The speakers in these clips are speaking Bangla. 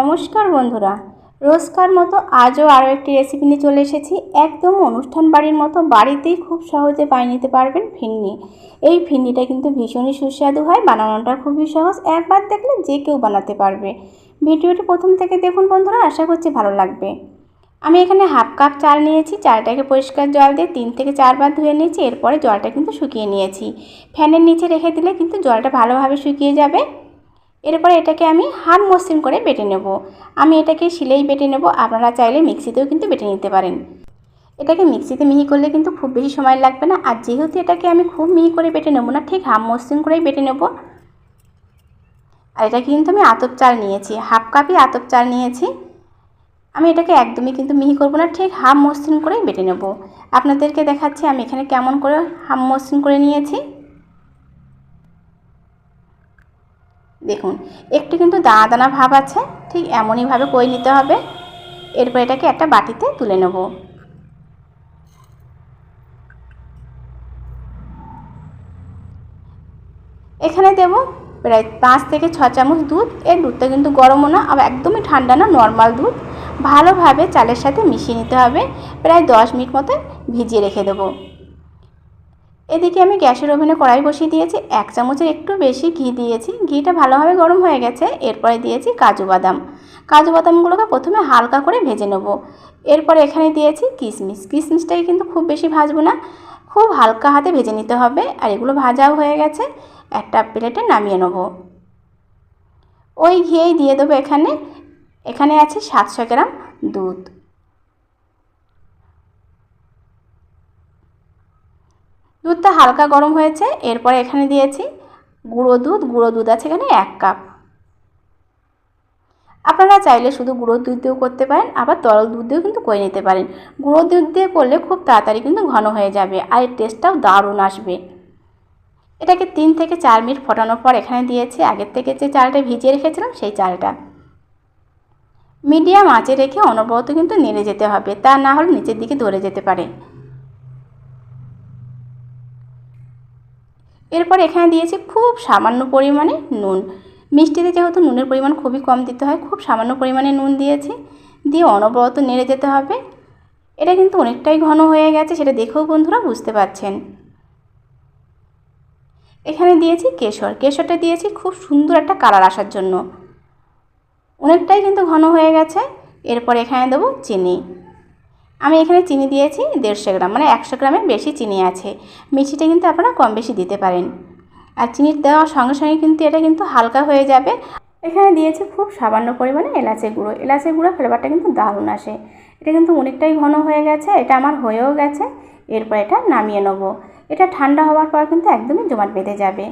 নমস্কার বন্ধুরা। রোজকার মতো আজও আরও একটি রেসিপি নিয়ে চলে এসেছি। একদম অনুষ্ঠান বাড়ির মতো বাড়িতেই খুব সহজে বানিয়ে নিতে পারবেন ফিন্নি এই ফিন্নিটা কিন্তু ভীষণই সুস্বাদু হয়, বানানোটা খুবই সহজ। একবার দেখলে যে কেউ বানাতে পারবে। ভিডিওটি প্রথম থেকে দেখুন বন্ধুরা, আশা করছি ভালো লাগবে। আমি এখানে হাফ কাপ চাল নিয়েছি, চালটাকে পরিষ্কার জল দিয়ে তিন থেকে চারবার ধুয়ে নিয়েছি, এরপরে জলটা কিন্তু শুকিয়ে নিয়েছি। ফ্যানের নিচে রেখে দিলে কিন্তু জলটা ভালোভাবে শুকিয়ে যাবে। এরপরে এটাকে আমি হাফ মসৃণ করে বেটে নেব। আমি এটাকে শিলেই বেটে নেব। আপনারা চাইলে মিক্সিতেও কিন্তু বেটে নিতে পারেন। এটাকে মিক্সিতে মিহি করলে কিন্তু খুব বেশি সময় লাগবে না। আর যেহেতু এটাকে আমি খুব মিহি করে বেটে নেব না, ঠিক হাফ মসৃণ করেই বেটে নেব। আর এটাকে কিন্তু আমি আতপ চাল নিয়েছি। হাফ কাপই আতপ চাল নিয়েছি। আমি এটাকে একদমই কিন্তু মিহি করব না, ঠিক হাফ মসৃণ করেই বেটে নেব। আপনাদেরকে দেখাচ্ছি আমি এখানে কেমন করে হাফ মসৃণ করে নিয়েছি। দেখুন, একটু কিন্তু দানা দানা ভাব আছে, ঠিক এমনইভাবে করে নিতে হবে। এরপর এটাকে একটা বাটিতে তুলে নেব। এখানে দেব প্রায় পাঁচ থেকে ছ চামচ দুধ, এর দুধটা কিন্তু গরমও না, আবার একদমই ঠান্ডা না, নর্মাল দুধ। ভালোভাবে চালের সাথে মিশিয়ে নিতে হবে। প্রায় দশ মিনিট মতো ভিজিয়ে রেখে দেবো। এদিকে আমি গ্যাসের ওভেনে কড়াই বসিয়ে দিয়েছি, এক চামচের একটু বেশি ঘি দিয়েছি। ঘিটা ভালোভাবে গরম হয়ে গেছে, এরপরে দিয়েছি কাজু বাদাম। কাজু বাদামগুলোকে প্রথমে হালকা করে ভেজে নেব। এরপর এখানে দিয়েছি কিশমিশ। কিশমিশটাকে কিন্তু খুব বেশি ভাজবো না, খুব হালকা হাতে ভেজে নিতে হবে আর এগুলো ভাজাও হয়ে গেছে। একটা প্লেটে নামিয়ে নেব। ওই ঘিয়েই দিয়ে দেবো এখানে এখানে আছে সাতশো গ্রাম দুধ। দুধটা হালকা গরম হয়েছে, এরপরে এখানে দিয়েছি গুঁড়ো দুধ। গুঁড়ো দুধ আছে এখানে এক কাপ। আপনারা চাইলে শুধু গুঁড়ো দুধ দিয়েও করতে পারেন, আবার তরল দুধ দিয়েও কিন্তু করে নিতে পারেন। গুঁড়ো দুধ দিয়ে করলে খুব তাড়াতাড়ি কিন্তু ঘন হয়ে যাবে আর এর টেস্টটাও দারুণ আসবে। এটাকে তিন থেকে চার মিনিট ফোটানোর পর এখানে দিয়েছি, আগের থেকে যে চালটা ভিজিয়ে রেখেছিলাম সেই চালটা। মিডিয়াম আঁচে রেখে অনবরত কিন্তু নেড়ে যেতে হবে, তা না হলে নিচের দিকে ধরে যেতে পারে। এরপর এখানে দিয়েছি খুব সামান্য পরিমাণে নুন। মিষ্টিতে যেহেতু নুনের পরিমাণ খুবই কম দিতে হয়, খুব সামান্য পরিমাণে নুন দিয়েছি। দিয়ে অনবরত নেড়ে যেতে হবে। এটা কিন্তু অনেকটাই ঘন হয়ে গেছে, সেটা দেখেও বন্ধুরা বুঝতে পারছেন। এখানে দিয়েছি কেশর। কেশরটা দিয়েছি খুব সুন্দর একটা কালার আসার জন্য। অনেকটাই কিন্তু ঘন হয়ে গেছে। এরপর এখানে দেবো চিনি। আমি এখানে চিনি দিয়েছি দেড়শো গ্রাম মানে একশো গ্রামের বেশি চিনি আছে। মিষ্টিটা কিন্তু আপনারা কম বেশি দিতে পারেন। আর চিনি দেওয়ার সঙ্গে সঙ্গে কিন্তু এটা কিন্তু হালকা হয়ে যাবে। এখানে দিয়েছি খুব সামান্য পরিমাণে এলাচের গুঁড়ো। এলাচের গুঁড়ো ফ্লেভারটা কিন্তু দারুণ আসে। এটা কিন্তু অনেকটাই ঘন হয়ে গেছে, এটা আমার হয়েও গেছে। এরপর এটা নামিয়ে নেব। এটা ঠান্ডা হওয়ার পর কিন্তু একদমই জমাট বেঁধে যাবে।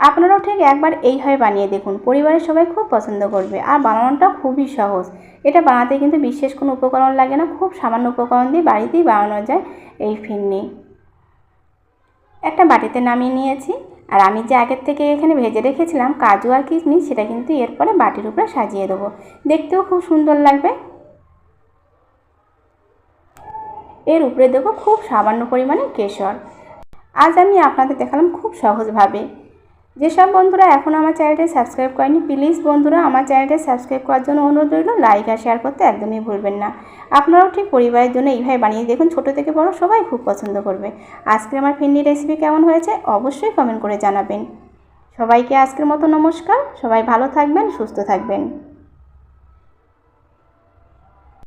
আপনারাও ঠিক একবার এইভাবে বানিয়ে দেখুন। পরিবারের সবাই খুব পছন্দ করবে। আর বানানোটা খুবই সহজ। এটা বানাতে কিন্তু বিশেষ কোনো উপকরণ লাগে না। খুব সামান্য উপকরণ দিয়ে বাড়িতেই বানানো যায় এই ফিরনি। একটা বাটিতে নামিয়ে নিয়েছি। আর আমি যে আগের থেকে এখানে ভেজে রেখেছিলাম কাজু আর কিশমিশ, সেটা কিন্তু এরপরে বাটির উপরে সাজিয়ে দেবো। দেখতেও খুব সুন্দর লাগবে। এর উপরে দেবো খুব সামান্য পরিমাণে কেশর। আজ আমি আপনাদের দেখালাম খুব সহজভাবে। যেসব বন্ধুরা এখন আমার চ্যানেলটি সাবস্ক্রাইব করেনি প্লিজ বন্ধুরা আমার চ্যানেলটি সাবস্ক্রাইব করার জন্য অনুরোধ রইল লাইক আর শেয়ার করতে একদমই ভুলবেন না। আপনারাও ঠিক পরিবারের জন্য এইভাবে বানিয়ে দেখুন, ছোট থেকে বড় সবাই খুব পছন্দ করবে। আজকে আমার ফিন্ডি রেসিপি কেমন হয়েছে অবশ্যই কমেন্ট করে জানাবেন। সবাইকে আজকের মতো নমস্কার, সবাই ভালো থাকবেন, সুস্থ থাকবেন।